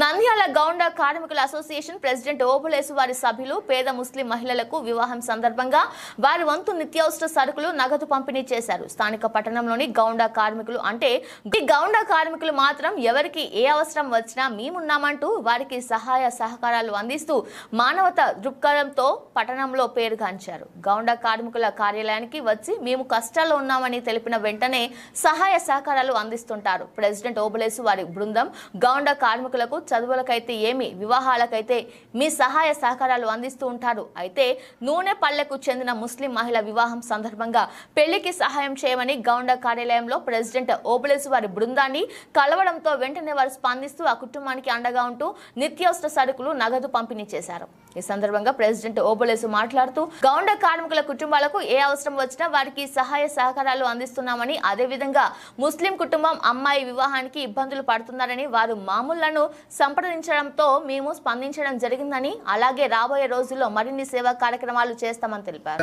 నంద్యాల గౌండ కార్మికుల association president Obulesu వారి సభ్యులు పేద ముస్లిం మహిళలకు వివాహం సందర్భంగా వారి వంతు నిత్యావసర సరుకులు నగదు పంపిణీ చేశారు. స్థానిక పట్టణంలోని గౌండ కార్మికులు అంటే ఈ గౌండ కార్మికులు మాత్రం ఎవరికి ఏ అవసరం వచ్చినా మేమున్నామంటూ వారికి సహాయ సహకారాలు అందిస్తూ మానవత దృక్పథంతో పట్టణంలో పేరుగాంచారు గౌండ కార్మికుల కార్యాలయానికి వచ్చి మేము కష్టాల్లో ఉన్నామని తెలిపిన వెంటనే సహాయ సహకారాలు అందిస్తుంటారు. ప్రెసిడెంట్ ఓబులేసు వారి బృందం గౌండ కార్మికులకు చదువులకైతే ఏమి వివాహాలకైతే మీ సహాయ సహకారాలు అందిస్తూ ఉంటారు. అయితే నూనె పల్లెకు చెందిన ముస్లిం మహిళ వివాహం సందర్భంగా పెళ్ళికి సహాయం చేయమని గౌండ కార్యాలయంలో ప్రెసిడెంట్ ఓబులేసు వారి బృందాన్ని కలవడంతో వెంటనే వారు స్పందిస్తూ ఆ కుటుంబానికి అండగా ఉంటూ నిత్యావసర సరుకులు నగదు పంపిణీ చేశారు. ఈ సందర్భంగా ప్రెసిడెంట్ ఓబులేసు మాట్లాడుతూ గౌండ కార్మికుల కుటుంబాలకు ఏ అవసరం వచ్చినా వారికి సహాయ సహకారాలు అందిస్తున్నామని అదేవిధంగా ముస్లిం కుటుంబం అమ్మాయి వివాహానికి ఇబ్బందులు పడుతున్నారని వారు మామూళ్ళను సంప్రదించడంతో మేము స్పందించడం జరిగిందని అలాగే రాబోయే రోజుల్లో మరిన్ని సేవా కార్యక్రమాలు చేస్తామని తెలిపారు.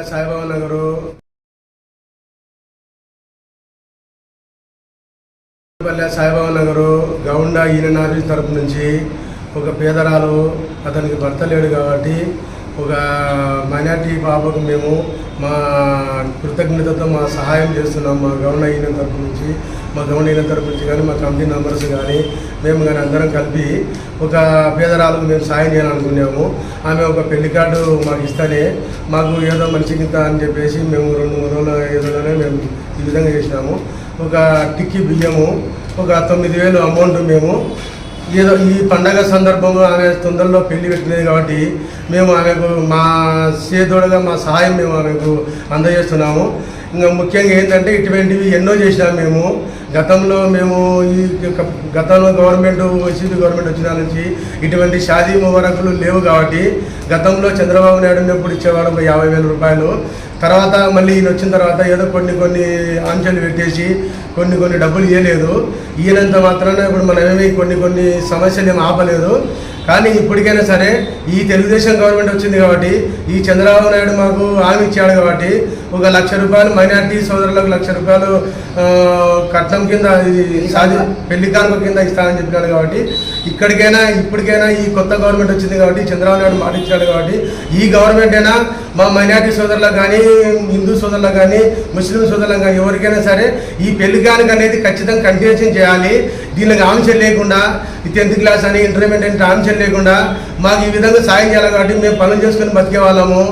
పల్లె సాయిబాబా నగరు గౌండా ఈయన ఆఫీస్ తరపు నుంచి ఒక పేదరాలు అతనికి భర్త లేడు కాబట్టి ఒక మైనార్టీ పాపకు మేము మా కృతజ్ఞతతో మా సహాయం చేస్తున్నాం. మా గౌండ అయిన తరపు నుంచి మా గౌండ అయిన తరపు నుంచి కానీ మా కమిటీ మెంబర్స్ కానీ మేము కానీ అందరం కలిపి ఒక పేదరాలకు మేము సాయం చేయాలనుకున్నాము. ఆమె ఒక పెళ్ళి కార్డు మాకు ఇస్తానే మాకు ఏదో మంచి గింత అని చెప్పేసి మేము రెండు మూడు రోజుల ఏదోనే మేము ఈ విధంగా చేసినాము. ఒక టిక్కీ బియ్యము ఒక తొమ్మిది వేలు అమౌంట్ మేము ఏదో ఈ పండగ సందర్భంలో ఆమె తొందరలో పెళ్ళి పెట్టినది కాబట్టి మేము ఆమెకు మా చేదోడగా మా సహాయం మేము ఆమెకు అందజేస్తున్నాము. ఇంకా ముఖ్యంగా ఏంటంటే ఇటువంటివి ఎన్నో చేసినాం మేము. గతంలో మేము ఈ యొక్క గతంలో గవర్నమెంట్ వైసీపీ గవర్నమెంట్ వచ్చిన నుంచి ఇటువంటి షాదీ ముబారకులు లేవు కాబట్టి గతంలో చంద్రబాబు నాయుడు ఉన్నప్పుడు ఇచ్చేవాడు ఒక యాభై వేల రూపాయలు. తర్వాత మళ్ళీ ఈయన వచ్చిన తర్వాత ఏదో కొన్ని కొన్ని ఆంక్షలు పెట్టేసి కొన్ని కొన్ని డబ్బులు ఇవ్వలేదు ఈయనంత మాత్రాన ఇప్పుడు మనమేమి కొన్ని కొన్ని సమస్యలు ఏమి ఆపలేదు. కానీ ఇప్పటికైనా సరే ఈ తెలుగుదేశం గవర్నమెంట్ వచ్చింది కాబట్టి ఈ చంద్రబాబు నాయుడు మాకు హామీ ఇచ్చాడు కాబట్టి ఒక లక్ష రూపాయలు మైనార్టీ సోదరులకు లక్ష రూపాయలు కట్నం కింద సాధి పెళ్ళి కానుక కింద ఇస్తానని చెప్పినాడు కాబట్టి ఇక్కడికైనా ఇప్పటికైనా ఈ కొత్త గవర్నమెంట్ వచ్చింది కాబట్టి చంద్రబాబు నాయుడు మాట కాబట్టి ఈ గవర్నమెంట్ అయినా మా మైనార్టీ సోదరులకు కానీ హిందూ సోదరులకు కానీ ముస్లిం సోదరులకు కానీ ఎవరికైనా సరే ఈ పెళ్ళి కానుక అనేది ఖచ్చితంగా కంటిన్యూషన్ చేయాలి. దీనికి ఆంక్షలు లేకుండా టెన్త్ క్లాస్ అని ఇంటర్మీడియట్ అంటే ఆంక్షలు లేకుండా మాకు ఈ విధంగా సాయం చేయాలి కాబట్టి మేము పనులు చేసుకొని బతికే వాళ్ళము.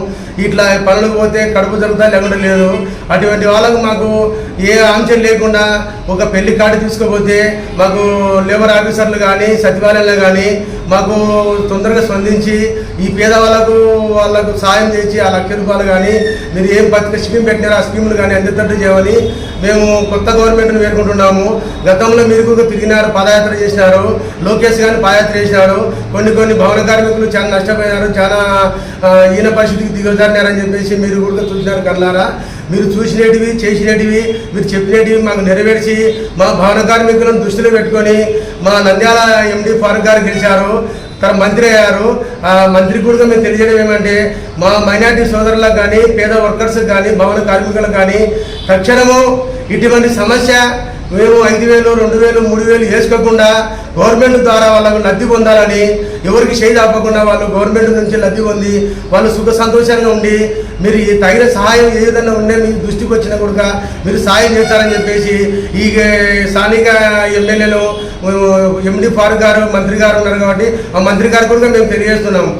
ఇట్లా పనులకు పోతే కడుపు జరుగుతా లేకుండా లేదు. అటువంటి వాళ్ళకు మాకు ఏ ఆంక్షలు లేకుండా ఒక పెళ్ళి కార్డు తీసుకుపోతే మాకు లేబర్ ఆఫీసర్లు కానీ సచివాలయంలో కానీ మాకు తొందరగా స్పందించి ఈ పేదవాళ్ళకు వాళ్ళకు సాయం చేసి ఆ లక్ష రూపాయలు కానీ మీరు ఏం పత్రిక స్కీమ్ పెట్టినారో ఆ స్కీములు కానీ అందేటట్టు చేయమని మేము కొత్త గవర్నమెంట్ని వేడుకుంటున్నాము. గతంలో మీరు కూడా తిరిగినారు పాదయాత్ర చేసినారు. లోకేష్ గారిని పాదయాత్ర చేసినారు. కొన్ని కొన్ని భవన కార్మికులు చాలా నష్టపోయినారు చాలా ఈయన పరిస్థితికి దిగజారినారని చెప్పేసి మీరు కూడా చూసినారు కన్నారా మీరు చూసినటివి చేసినటివి మీరు చెప్పినటివి మాకు నెరవేర్చి మా భవన కార్మికులను దృష్టిలో పెట్టుకొని మా నంద్యాల ఎండి ఫారూక్ గారు గెలిచారు తన మంత్రి అయ్యారు. ఆ మంత్రి కూడా మేము తెలియజేయడం ఏమంటే మా మైనార్టీ సోదరులకు కానీ పేద వర్కర్స్కి కానీ భవన కార్మికులకు కానీ తక్షణము ఇటువంటి సమస్య మేము ఐదు వేలు రెండు వేలు మూడు వేలు వేసుకోకుండా గవర్నమెంట్ ద్వారా వాళ్ళకు లబ్ధి పొందాలని ఎవరికి చేయి ఆపకుండా వాళ్ళు గవర్నమెంట్ నుంచి లబ్ధి పొంది వాళ్ళు సుఖ సంతోషంగా ఉండి మీరు ఈ తగిన సహాయం ఏ విధంగా ఉండే మీ దృష్టికి వచ్చినా కూడా మీరు సహాయం చేస్తారని చెప్పేసి ఈ స్థానిక ఎమ్మెల్యేలు ఎండి ఫారూక్ గారు మంత్రి గారు ఉన్నారు కాబట్టి ఆ మంత్రి గారు కూడా మేము తెలియజేస్తున్నాము.